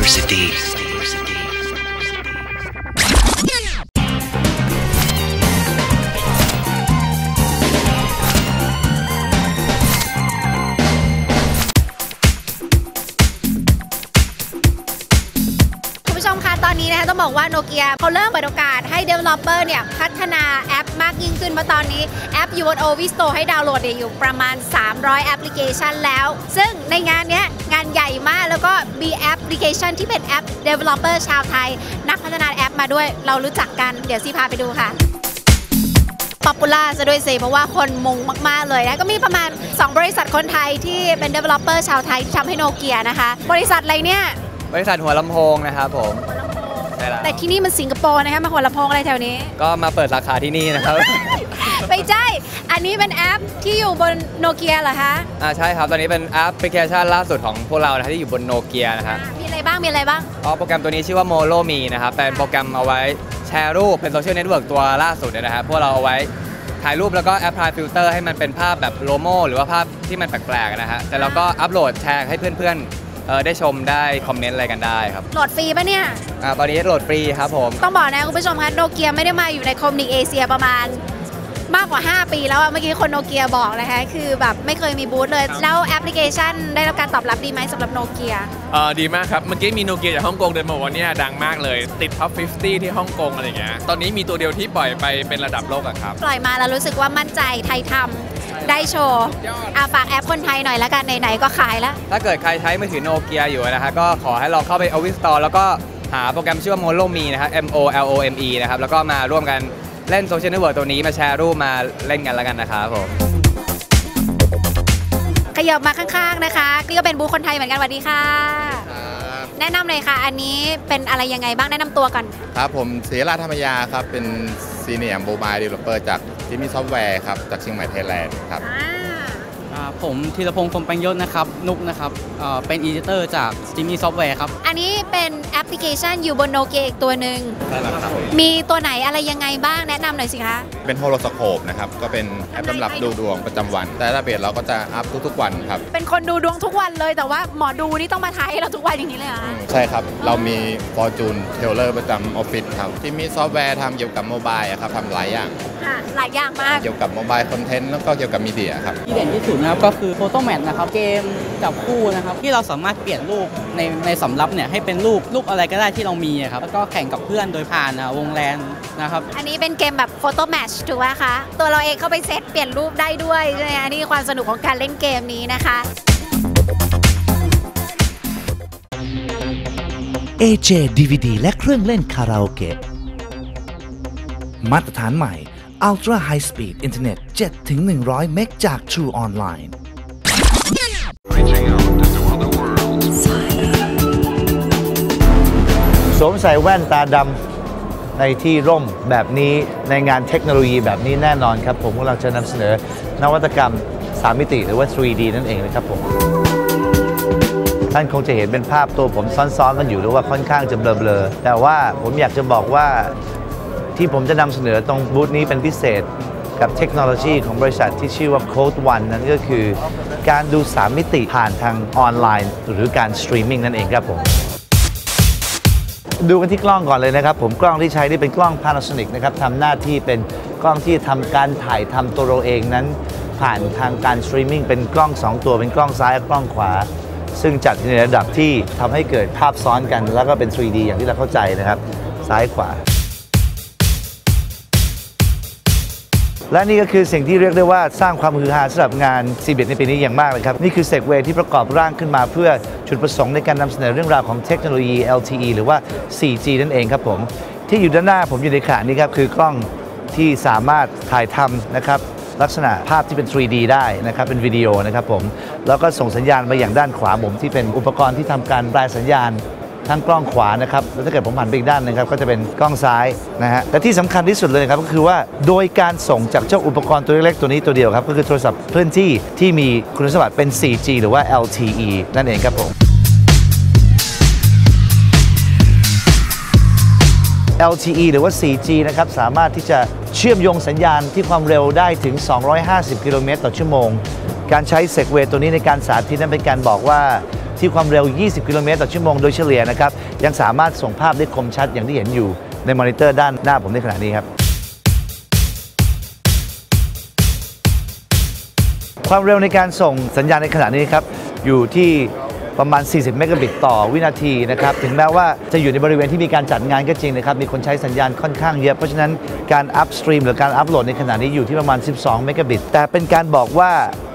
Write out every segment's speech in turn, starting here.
Universities. บอกว่าโนเกียเขาเริ่มเปิดโอกาสให้ Developer เนี่ยพัฒนาแอปมากยิ่งขึ้นเพราะตอนนี้แอปอยู่บน o v i s t o ให้ดาวน์โหลดอยู่ประมาณ 300 แอปพลิเคชันแล้ว ซึ่งในงานเนี้ยงานใหญ่มากแล้วก็มีแอปพลิเคชันที่เป็นแอป Developer ชาวไทย นักพัฒนาแอปมาด้วยเรารู้จักกันเดี๋ยวซีพาไปดูค่ะป๊อปปูล่าซะด้วยสิเพราะว่าคนมุงมาก ๆ เลยนะก็มีประมาณ 2 บริษัทคนไทยที่เป็น developer ชาวไทยที่ทำให้โนเกียนะคะ บริษัทอะไรเนี่ย บริษัทหัวลำโพงนะครับผม ใช่แล้ว แต่ที่นี่มันสิงคโปร์นะคะมาหัวลำโพงอะไรแถวนี้ ก็มาเปิดสาขาที่นี่นะครับไปใช่ อันนี้เป็นแอปที่อยู่บนโนเกียเหรอคะอ่าใช่ครับ ตอนนี้เป็นแอปพลิเคชันล่าสุดของพวกเรานะที่อยู่บนโนเกียนะฮะมีอะไรบ้าง มีอะไรบ้างก็โปรแกรมตัวนี้ชื่อว่า Molo Me นะครับ เป็นโปรแกรมเอาไว้แชร์รูปเป็นโซเชียลเน็ตเวิร์กตัวล่าสุดเนี่ยนะครับพวกเราเอาไว้ถ่ายรูปแล้วก็แอปพลายฟิลเตอร์ให้มันเป็นภาพแบบโลโมหรือว่าภาพที่มันแปลกๆนะฮะแต่เราก็อัปโหลดแชร์ให้เพื่อนๆ เอ่อได้ชมได้คอมเมนต์อะไรกันได้ครับโหลดฟรีปะเนี่ย อ่าตอนนี้โหลดฟรีครับผมต้องบอกนะคุณผู้ชมคะโนเกียไม่ได้มาอยู่ในคอมนิกเอเชียประมาณมากกว่า 5 ปีแล้วอะเมื่อกี้คนโนเกียบอกนะคะ คือแบบไม่เคยมีบูธเลย แล้วแอปพลิเคชันได้รับการตอบรับดีไหมสำหรับโนเกีย เออดีมากครับ เมื่อกี้มีโนเกียจากฮ่องกงเดินมาบอกว่าเนี่ยดังมากเลย ติดท็อป 50 ที่ฮ่องกงอะไรอย่างเงี้ย ตอนนี้มีตัวเดียวที่ปล่อยไปเป็นระดับโลกอะครับ ปล่อยมาแล้วรู้สึกว่ามั่นใจไทยทำ ได้โชว์อาฝากแอปคนไทยหน่อยละกันไหนๆก็ขายแล้ว ถ้าเกิดใครใช้มือถือโนเกียอยู่นะฮะก็ขอให้ลองเข้าไปเอาวิสตอร์แล้วก็หาโปรแกรมชื่อว่า Molo Me นะครับ M O L O M E นะครับ แล้วก็มาร่วมกันเล่นโซเชียลเน็ตเวิร์กตัวนี้มาแชร์รูปมาเล่นกันแล้วกันนะครับผม ขยับมาข้างๆนะคะนี่ก็เป็นบูธคนไทยเหมือนกันสวัสดีค่ะ แนะนำเลยค่ะ อันนี้เป็นอะไรยังไงบ้างแนะนำตัวก่อน ครับผมเสียราธรรมยาครับ เป็นซีเนียร์โมบายดีเวลลอปเปอร์จากที่มีซอฟต์แวร์ครับ จากเชียงใหม่ไทยแลนด์ครับ อ่าอ่า ผมธีรพงศ์พรหมปัญยศนะครับ นุกนะครับเอ่อเป็นอีดิเตอร์จากจิมมี่ซอฟต์แวร์ครับ อันนี้เป็นแอปพลิเคชันอยู่บนโนเกียอีกตัวหนึ่งมีตัวไหนอะไรยังไงบ้างแนะนำหน่อยสิคะ เป็นโฮโลสโคปนะครับ ก็เป็นแอปสำหรับดูดวงประจำวัน แต่ละเบสเราก็จะอัพทุกๆวันครับ เป็นคนดูดวงทุกวันเลยแต่ว่าหมอดูนี่ต้องมาทายให้เราทุกวันอย่างนี้เลยเหรอคะใช่ครับ เรามี Fortune t e l l e r ประจำออฟฟิศครับที่มีซอฟต์แวร์ทำเกี่ยวกับโมบายอะครับทำหลายอย่างค่ะหลายอย่างมาก เกี่ยวกับโมบายคอนเทนต์แล้วก็เกี่ยวกับมีเดียครับ ที่เด่นที่สุดนะครับก็คือโฟโต้แมทนะครับเกมจับคู่นะครับที่เราสามารถเปลี่ยนรูปในในสำรับเนี่ยให้เป็นรูปรูปอะไรก็ได้ที่เรามีอะครับแล้วก็แข่งกับเพื่อนโดยผ่านอะวงแลนนะครับอันนี้เป็นเกมแบบโฟโต้แมชถูกไหมคะ ตัวเราเองเข้าไปเซตเปลี่ยนรูปได้ด้วยใช่ไหมอันนี้ความสนุกของการเล่นเกมนี้นะคะ AJ DVD และเครื่องเล่นคาราโอเกะมาตรฐานใหม่ Ultra High Speed Internet 7-100 เมกจาก True Online สวมใส่แว่นตาดำในที่ร่มแบบนี้ในงานเทคโนโลยีแบบนี้แน่นอนครับ ผมกำลังจะนำเสนอนวัตกรรม 3 มิติหรือว่า 3D นั่นเองนะครับผม ท่านคงจะเห็นเป็นภาพตัวผมซ้อนๆกันอยู่หรือว่าค่อนข้างจะเบลอๆแต่ว่าผมอยากจะบอกว่า ที่ผมจะนำเสนอตรงบูธนี้เป็นพิเศษกับเทคโนโลยีของบริษัทที่ชื่อว่า Code One นั่นก็คือ การดู 3 มิติผ่านทางออนไลน์ หรือการสตรีมมิ่งนั่นเองครับผม ดูกันที่กล้องก่อนเลยนะครับ ผมกล้องที่ใช้นี่เป็นกล้อง Panasonic นะครับทำหน้าที่เป็นกล้องที่ทำการถ่ายทำตัวเราเองนั้น ผ่านทางการสตรีมมิ่งเป็นกล้อง 2 ตัวเป็นกล้องซ้ายกับกล้องขวา ซึ่งจัดในระดับที่ทำให้เกิดภาพซ้อนกัน แล้วก็เป็น 3D อย่างที่เราเข้าใจนะครับ ซ้ายขวา และนี่ก็คือสิ่งที่เรียกได้ว่าสร้างความฮือฮาสำหรับงาน c b ในปีนี้อย่างมากเลยครับ นี่คือเซกเวที่ประกอบร่างขึ้นมาเพื่อจุดประสงค์ในการนำเสนอเรื่องราวของเทคโนโลยี LTE หรือว่า 4G นั่นเองครับผม ที่อยู่ด้านหน้าผมอยู่ในขณะนี้ครับคือกล้องที่สามารถถ่ายทำนะครับลักษณะภาพที่เป็น 3D ได้นะครับ เป็นวิดีโอนะครับผม แล้วก็ส่งสัญญาณมาอย่างด้านขวาผมที่เป็นอุปกรณ์ที่ทำการรายสัญญาณ ทั้งกล้องขวานะครับแล้วถ้าเกิดผมหันไปอีกด้านนึงครับก็จะเป็นกล้องซ้ายนะฮะและที่สำคัญที่สุดเลยครับก็คือว่าโดยการส่งจากเจ้าอุปกรณ์ตัวเล็กๆตัวนี้ตัวเดียวครับก็คือโทรศัพท์เคลื่อนที่ที่มีคุณสมบัติเป็น 4G หรือว่า LTE นั่นเองครับผม LTE หรือว่า 4G นะครับ สามารถที่จะเชื่อมโยงสัญญาณที่ความเร็วได้ถึง 250 กิโลเมตรต่อชั่วโมง การใช้เซกเวตัวนี้ในการสาธิตนั้นเป็นการบอกว่า ที่ความเร็ว 20 กิโลเมตรต่อชั่วโมงโดยเฉลี่ยนะครับยังสามารถส่งภาพได้คมชัดอย่างที่เห็นอยู่ในมอนิเตอร์ด้านหน้าผมในขณะนี้ครับความเร็วในการส่งสัญญาณในขณะนี้ครับอยู่ที่ประมาณ 40 เมกะบิตต่อวินาทีนะครับ ถึงแม้ว่าจะอยู่ในบริเวณที่มีการจัดงานก็จริงนะครับ มีคนใช้สัญญาณค่อนข้างเยอะ เพราะฉะนั้นการอัพสตรีมหรือการอัพโหลดในขณะนี้อยู่ที่ประมาณ 12 เมกะบิต แต่เป็นการบอกว่า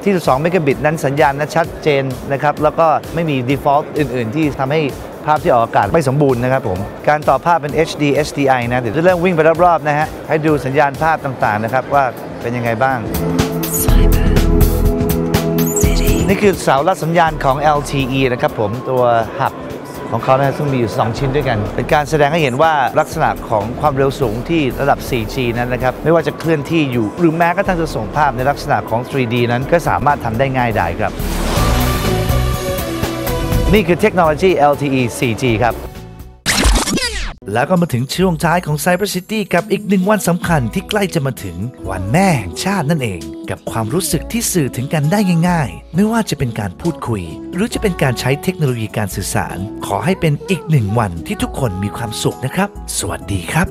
ที่ 12 เมกะบิตนั้นสัญญาณนั้นชัดเจนนะครับแล้วก็ไม่มี default อื่น ๆ ที่ทำให้ภาพที่ออกอากาศไม่สมบูรณ์นะครับผม การต่อภาพเป็น HD HDI นะ เดี๋ยวจะเริ่มวิ่งไปรอบๆนะฮะ ให้ดูสัญญาณภาพต่างๆนะครับว่าเป็นยังไงบ้าง นี่คือเสารับสัญญาณของ LTE นะครับผมตัวหับ ของเขานะซึ่งมีอยู่ 2 ชิ้นด้วยกัน เป็นการแสดงให้เห็นว่าลักษณะของความเร็วสูงที่ระดับ 4G นั้นนะครับ ไม่ว่าจะเคลื่อนที่อยู่ หรือแม้กระทั่งจะส่งภาพในลักษณะของ 3D นั้นก็สามารถทำได้ง่ายดายครับ นี่คือเทคโนโลยี LTE 4G ครับ แล้วก็มาถึงช่วงท้ายของ Cyber City กับอีกหนึ่งวันสำคัญที่ใกล้จะมาถึงวันแม่แห่งชาตินั่นเอง กับความรู้สึกที่สื่อถึงกันได้ง่ายๆ ไม่ว่าจะเป็นการพูดคุย หรือจะเป็นการใช้เทคโนโลยีการสื่อสาร ขอให้เป็นอีกหนึ่งวันที่ทุกคนมีความสุขนะครับ สวัสดีครับ